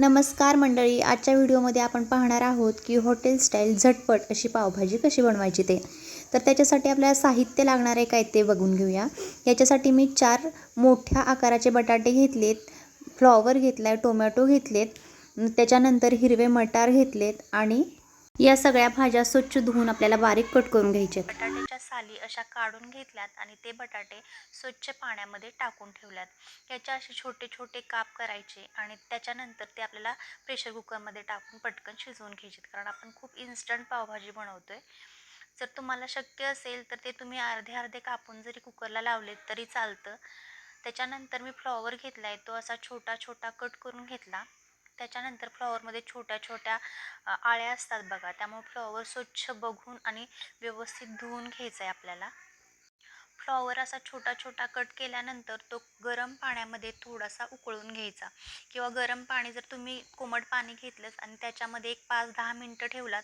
नमस्कार मंडळी आजच्या व्हिडिओमध्ये आपण पाहणार आहोत की हॉटेल स्टाईल झटपट अशी पावभाजी कशी बनवायची ते. तर त्याच्यासाठी आपल्याला साहित्य लागणार आहे काय ते बघून घेऊया. याच्यासाठी मी चार मोठ्या आकाराचे बटाटे घेतलेत फ्लॉवर घेतला आहे टोमॅटो घेतलेत त्याच्यानंतर हिरवे मटार घेतलेत आणि या सगळ्या भाज्या स्वच्छ धुवून आपल्याला बारीक कट करून घ्यायचे. बटाट्याच्या साली अशा काढून घेतल्यात आणि ते बटाटे स्वच्छ पाण्यामध्ये टाकून ठेवल्यात. याच्या असे छोटे छोटे काप करायचे आणि त्याच्यानंतर ते आपल्याला प्रेशर कुकरमध्ये टाकून पटकन शिजवून घ्यायचे. कारण आपण खूप इन्स्टंट पावभाजी बनवतो आहे जर तुम्हाला शक्य असेल तर ते तुम्ही अर्धे अर्धे कापून जरी कुकरला लावलेत तरी चालतं. त्याच्यानंतर मी फ्लॉवर घेतला आहे तो असा छोटा छोटा कट करून घेतला. त्याच्यानंतर फ्लॉवरमध्ये छोट्या छोट्या आळ्या असतात बघा. त्यामुळे फ्लॉवर स्वच्छ बघून आणि व्यवस्थित धुवून घ्यायचा आहे आपल्याला. फ्लॉवर असा छोटा छोटा कट केल्यानंतर तो गरम पाण्यामध्ये थोडासा उकळून घ्यायचा. किंवा गरम पाणी जर तुम्ही कोमट पाणी घेतलंच आणि त्याच्यामध्ये एक पाच दहा मिनटं ठेवलात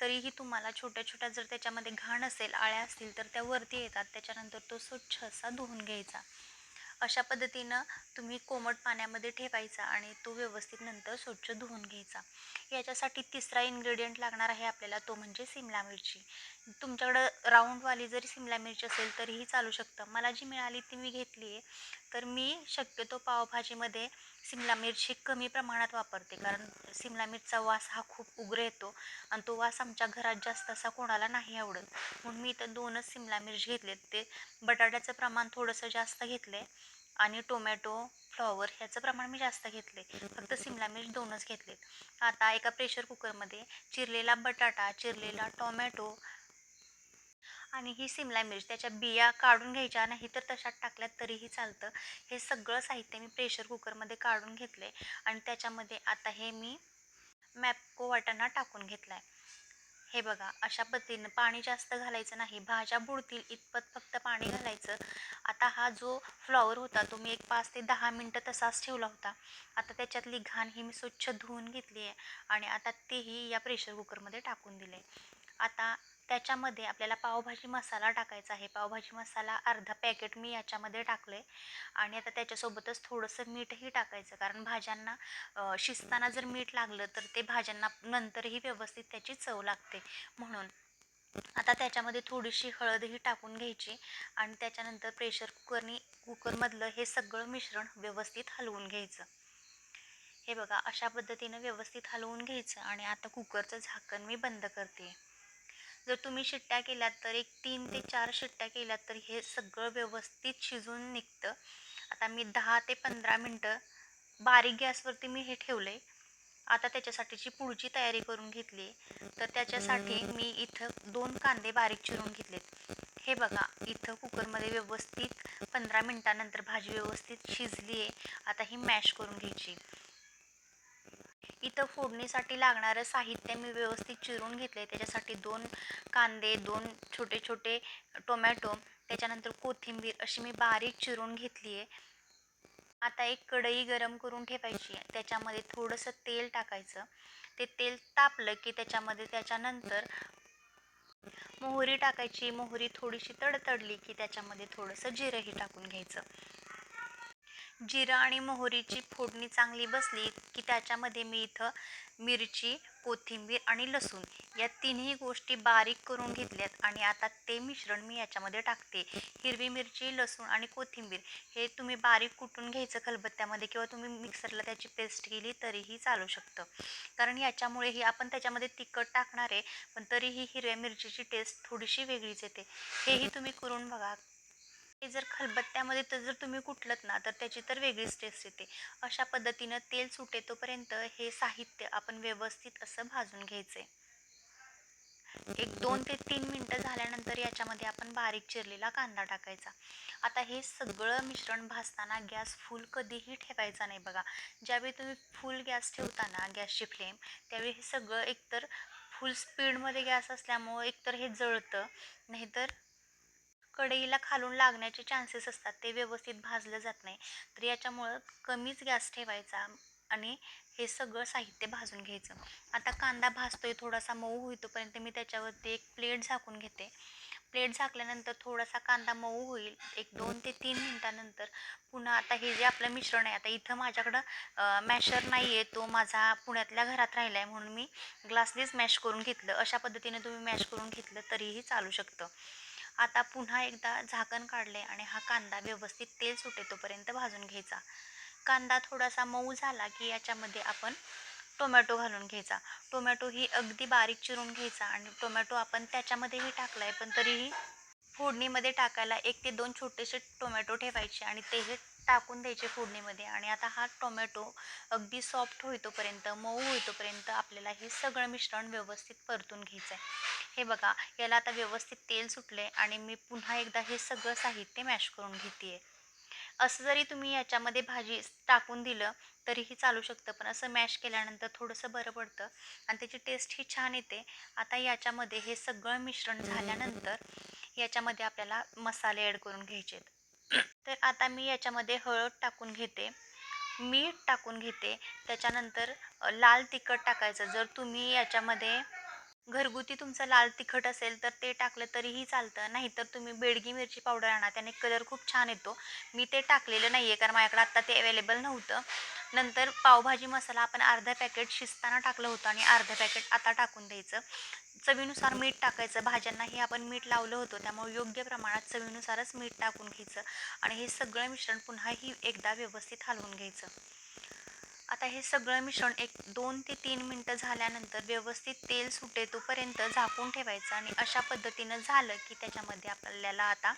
तरीही तुम्हाला छोट्या छोट्या जर त्याच्यामध्ये घाण असेल आळ्या असतील तर त्या वरती येतात. त्याच्यानंतर तो स्वच्छ असा धुवून घ्यायचा. अशा पद्धतीनं तुम्ही कोमट पाण्यामध्ये ठेवायचा आणि तो व्यवस्थित नंतर स्वच्छ धुवून घ्यायचा. याच्यासाठी तिसरा इन्ग्रेडियंट लागणार आहे आपल्याला तो म्हणजे सिमला मिरची. तुमच्याकडं राऊंडवाली जरी सिमला मिरची असेल तरीही चालू शकतं. मला जी मिळाली ती मी घेतली आहे. तर मी शक्यतो पावभाजीमध्ये सिमला मिरची कमी प्रमाणात वापरते. कारण सिमला मिरचा वास हा खूप उग्र येतो आणि तो वास आमच्या घरात जास्त असा कोणाला नाही आवडत. म्हणून मी इथं दोनच सिमला मिरची घेतले ते बटाट्याचं प्रमाण थोडंसं जास्त घेतलं आहे आणि टोमॅटो फ्लॉवर ह्याचं प्रमाण मी जास्त घेतले फक्त सिमला मिर्च दोनच घेतलेत. आता एका प्रेशर कुकरमध्ये चिरलेला बटाटा चिरलेला टोमॅटो आणि ही सिमला मिरची त्याच्या बिया काढून घ्यायच्या नाही तर तशात टाकल्यात तरीही चालतं. हे सगळं साहित्य मी प्रेशर कुकरमध्ये काढून घेतलं आहे आणि त्याच्यामध्ये आता हे मी मॅपको वाटाणा टाकून घेतला आहे हे बघा अशा पद्धतीनं पाणी जास्त घालायचं नाही. भाज्या बुडतील इतपत फक्त पाणी घालायचं. आता हा जो फ्लॉवर होता तो मी एक पाच ते दहा मिनटं तसाच ठेवला होता. आता त्याच्यातली घाण ही मी स्वच्छ धुवून घेतली आहे आणि आता तेही या प्रेशर कुकरमध्ये टाकून दिले आता त्याच्यामध्ये आपल्याला पावभाजी मसाला टाकायचा आहे. पावभाजी मसाला अर्धा पॅकेट मी याच्यामध्ये टाकलं आहे आणि आता त्याच्यासोबतच थोडंसं मीठही टाकायचं. कारण भाज्यांना शिजताना जर मीठ लागलं तर ते भाज्यांना नंतरही व्यवस्थित त्याची चव लागते म्हणून. आता त्याच्यामध्ये थोडीशी हळदही टाकून घ्यायची आणि त्याच्यानंतर प्रेशर कुकरनी कुकरमधलं हे सगळं मिश्रण व्यवस्थित हलवून घ्यायचं. हे बघा अशा पद्धतीनं व्यवस्थित हलवून घ्यायचं आणि आता कुकरचं झाकण मी बंद करते. जर तुम्ही शिट्ट्या केल्यात तर एक तीन ते चार शिट्ट्या केल्यात तर हे सगळं व्यवस्थित शिजून निघतं. आता मी दहा ते पंधरा मिनटं बारीक गॅसवरती मी हे ठेवलं आहे आता त्याच्यासाठीची पुढची तयारी करून घेतली तर त्याच्यासाठी मी इथं दोन कांदे बारीक चिरून घेतलेत. हे बघा इथं कुकरमध्ये व्यवस्थित पंधरा मिनटानंतर भाजी व्यवस्थित शिजली आहे आता ही मॅश करून घ्यायची. इथं फोडणीसाठी लागणारं साहित्य मी व्यवस्थित चिरून घेतले त्याच्यासाठी दोन कांदे दोन छोटे छोटे टोमॅटो त्याच्यानंतर कोथिंबीर अशी मी बारीक चिरून घेतली आहे आता एक कढई गरम करून ठेवायची त्याच्यामध्ये थोडंसं तेल टाकायचं. ते तेल तापलं की त्याच्यामध्ये त्याच्यानंतर मोहरी टाकायची. मोहरी थोडीशी तडतडली की त्याच्यामध्ये थोडंसं जिरंही टाकून घ्यायचं. जिरं आणि मोहरीची फोडणी चांगली बसली की त्याच्यामध्ये मी इथं मिरची कोथिंबीर आणि लसूण या तिन्ही गोष्टी बारीक करून घेतल्यात आणि आता ते मिश्रण मी याच्यामध्ये टाकते. हिरवी मिरची लसूण आणि कोथिंबीर हे तुम्ही बारीक कुटून घ्यायचं खलबत्त्यामध्ये किंवा तुम्ही मिक्सरला त्याची पेस्ट केली तरीही चालू शकतं. कारण याच्यामुळे ही आपण त्याच्यामध्ये तिखट टाकणार आहे पण तरीही हिरव्या मिरचीची टेस्ट थोडीशी वेगळीच येते. हेही तुम्ही करून बघा. हे जर खलबत्त्यामध्ये तर जर तुम्ही कुटलत ना तर त्याची तर वेगळीच टेस्ट येते. अशा पद्धतीनं तेल सुटे तोपर्यंत हे साहित्य आपण व्यवस्थित असं भाजून घ्यायचं आहे एक दोन ते तीन मिनटं झाल्यानंतर याच्यामध्ये आपण बारीक चिरलेला कांदा टाकायचा. आता हे सगळं मिश्रण भाजताना गॅस फुल कधीही ठेवायचा नाही बघा. ज्यावेळी तुम्ही फुल गॅस ठेवताना गॅसची फ्लेम त्यावेळी हे सगळं एकतर फुल स्पीडमध्ये गॅस असल्यामुळं एकतर हे जळतं नाहीतर कढईला खालून लागण्याचे चान्सेस असतात. ते व्यवस्थित भाजलं जात नाही. तर याच्यामुळं कमीच गॅस ठेवायचा आणि हे सगळं साहित्य भाजून घ्यायचं. आता कांदा भाजतोय थोडासा मऊ होईतोपर्यंत मी त्याच्यावरती एक प्लेट झाकून घेते. प्लेट झाकल्यानंतर थोडासा कांदा मऊ होईल. एक दोन ते तीन मिनटानंतर पुन्हा आता हे जे आपलं मिश्रण आहे आता इथं माझ्याकडं मॅशर नाही आहे तो माझा पुण्यातल्या घरात राहिला आहे म्हणून मी ग्लासनेच मॅश करून घेतलं. अशा पद्धतीने तुम्ही मॅश करून घेतलं तरीही चालू शकतं. आता पुन्हा एकदा झाकण काढले आणि हा कांदा व्यवस्थित तेल सुटेतोपर्यंत भाजून घ्यायचा. कांदा थोडासा मऊ झाला की याच्यामध्ये आपण टोमॅटो घालून घ्यायचा. टोमॅटो ही अगदी बारीक चिरून घ्यायचा आणि टोमॅटो आपण त्याच्यामध्येही टाकला आहे पण तरीही फोडणीमध्ये टाकायला एक ते दोन छोटेसे टोमॅटो ठेवायचे आणि तेही टाकून द्यायचे फोडणीमध्ये आणि आता हा टोमॅटो अगदी सॉफ्ट होईतोपर्यंत मऊ होईतोपर्यंत आपल्याला हे सगळं मिश्रण व्यवस्थित परतून घ्यायचं आहे हे बघा याला आता व्यवस्थित तेल सुटले आणि मी पुन्हा एकदा हे सगळं साहित्य मॅश करून घेते आहे असं जरी तुम्ही याच्यामध्ये भाजी टाकून दिलं तरीही चालू शकतं पण असं मॅश केल्यानंतर थोडंसं बरं पडतं आणि त्याची टेस्टही छान येते. आता याच्यामध्ये हे सगळं मिश्रण झाल्यानंतर याच्यामध्ये आपल्याला मसाले ॲड करून घ्यायचे आहेत तर आता मी याच्यामध्ये हळद टाकून घेते. मीठ टाकून घेते. त्याच्यानंतर लाल तिखट टाकायचं. जर तुम्ही याच्यामध्ये घरगुती तुमचं लाल तिखट असेल तर ते टाकलं तरीही चालतं. नाहीतर तुम्ही बेडगी मिरची पावडर आणा त्याने कलर खूप छान येतो. मी ते टाकलेलं नाही आहे कारण माझ्याकडे आत्ता ते अवेलेबल नव्हतं. नंतर पावभाजी मसाला आपण अर्धा पॅकेट शिजताना टाकलं होतं आणि अर्धा पॅकेट आता टाकून द्यायचं. चवीनुसार मीठ टाकायचं. भाज्यांनाही आपण मीठ लावलं होतं त्यामुळे योग्य प्रमाणात चवीनुसारच मीठ टाकून घ्यायचं. आणि हे सगळं मिश्रण पुन्हाही एकदा व्यवस्थित हलवून घ्यायचं. आता हे सगळं मिश्रण एक दोन ते तीन मिनटं झाल्यानंतर व्यवस्थित तेल सुटे तोपर्यंत झाकून ठेवायचं आणि अशा पद्धतीनं झालं की त्याच्यामध्ये आपल्याला आता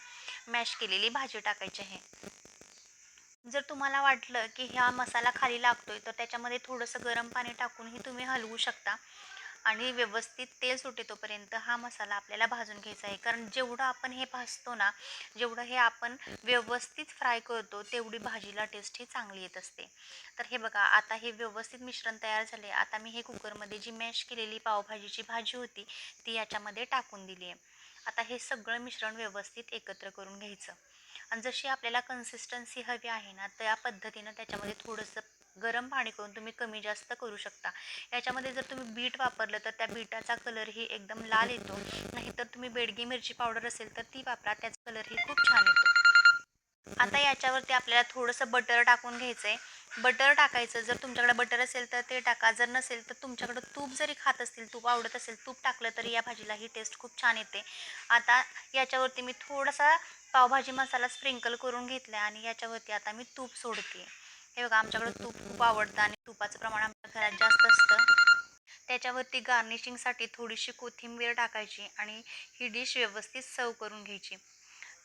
मॅश केलेली भाजी टाकायची आहे. जर तुम्हाला वाटलं की हा मसाला खाली लागतोय तर त्याच्यामध्ये थोडंसं गरम पाणी टाकूनही तुम्ही हलवू शकता. आणि व्यवस्थित तेल सुटे तोपर्यंत हा मसाला आपल्याला भाजून घ्यायचा आहे. कारण जेवढं आपण हे भाजतो ना जेवढं हे आपण व्यवस्थित फ्राय करतो तेवढी भाजीला टेस्ट ही चांगली येत असते. तर हे बघा आता हे व्यवस्थित मिश्रण तयार झाले आता मी हे कुकरमध्ये जी मॅश केलेली पावभाजीची भाजी होती ती याच्यामध्ये टाकून दिली आहे आता हे सगळं मिश्रण व्यवस्थित एकत्र करून घ्यायचं. आणि जशी आपल्याला कन्सिस्टन्सी हवी आहे ना त्या पद्धतीनं त्याच्यामध्ये थोडंसं गरम पाणी करून तुम्ही कमी जास्त करू शकता. याच्यामध्ये जर तुम्ही बीट वापरलं तर त्या बीटाचा कलरही एकदम लाल येतो. नाहीतर तुम्ही बेडगी मिरची पावडर असेल तर ती वापरा त्याचा कलरही खूप छान येतो. आता याच्यावरती आपल्याला थोडंसं बटर टाकून घ्यायचं आहे बटर टाकायचं जर तुमच्याकडे बटर असेल तर ते टाका जर नसेल तर तुमच्याकडं तूप जरी खात असतील तूप आवडत असेल तूप टाकलं तरी या भाजीला ही टेस्ट खूप छान येते. आता याच्यावरती मी थोडासा पावभाजी मसाला स्प्रिंकल करून घेतला आणि याच्यावरती आता मी तूप सोडते. हे बघा आमच्याकडं तूप खूप आवडतं आणि तुपाचं प्रमाण आमच्या घरात जास्त असतं. त्याच्यावरती गार्निशिंगसाठी थोडीशी कोथिंबीर टाकायची आणि ही डिश व्यवस्थित सर्व करून घ्यायची.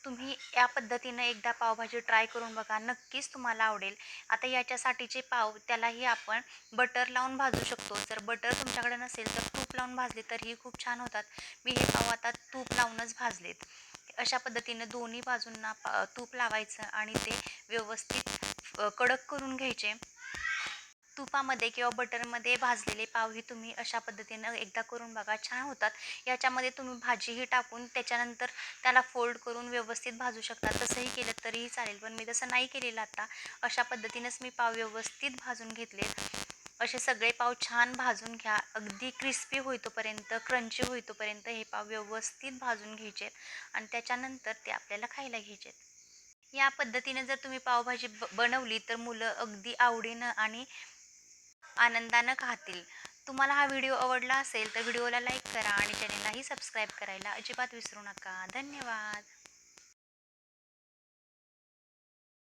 तुम्ही या पद्धतीनं एकदा पावभाजी ट्राय करून बघा नक्कीच तुम्हाला आवडेल. आता याच्यासाठीचे पाव त्यालाही आपण बटर लावून भाजू शकतो. जर बटर तुमच्याकडे नसेल तर तूप लावून भाजले तरीही खूप छान होतात. मी हे पाव आता तूप लावूनच भाजलेत. अशा पद्धतीनं दोन्ही बाजूंना पा तूप लावायचं आणि ते व्यवस्थित कडक करून घ्यायचे. तुपामध्ये किंवा बटरमध्ये भाजलेले पावही तुम्ही अशा पद्धतीनं एकदा करून बघा छान होतात. याच्यामध्ये तुम्ही भाजीही टाकून त्याच्यानंतर त्याला फोल्ड करून व्यवस्थित भाजू शकता. तसंही केलं तरीही चालेल पण मी तसं नाही केलेलं आता. अशा पद्धतीनंच मी पाव व्यवस्थित भाजून घेतले. असे सगळे पाव छान भाजून घ्या. अगदी क्रिस्पी होईतोपर्यंत क्रंची होईतोपर्यंत हे पाव व्यवस्थित भाजून घ्यायचे. आणि त्याच्यानंतर ते आपल्याला खायला घ्यायचे या पद्धतीने जर तुम्ही पावभाजी ब बनवली तर मुलं अगदी आवडीनं आणि आनंदानं खातील. तुम्हाला हा व्हिडिओ आवडला असेल तर व्हिडिओला लाईक करा आणि चॅनेललाही सबस्क्राईब करायला अजिबात विसरू नका. धन्यवाद.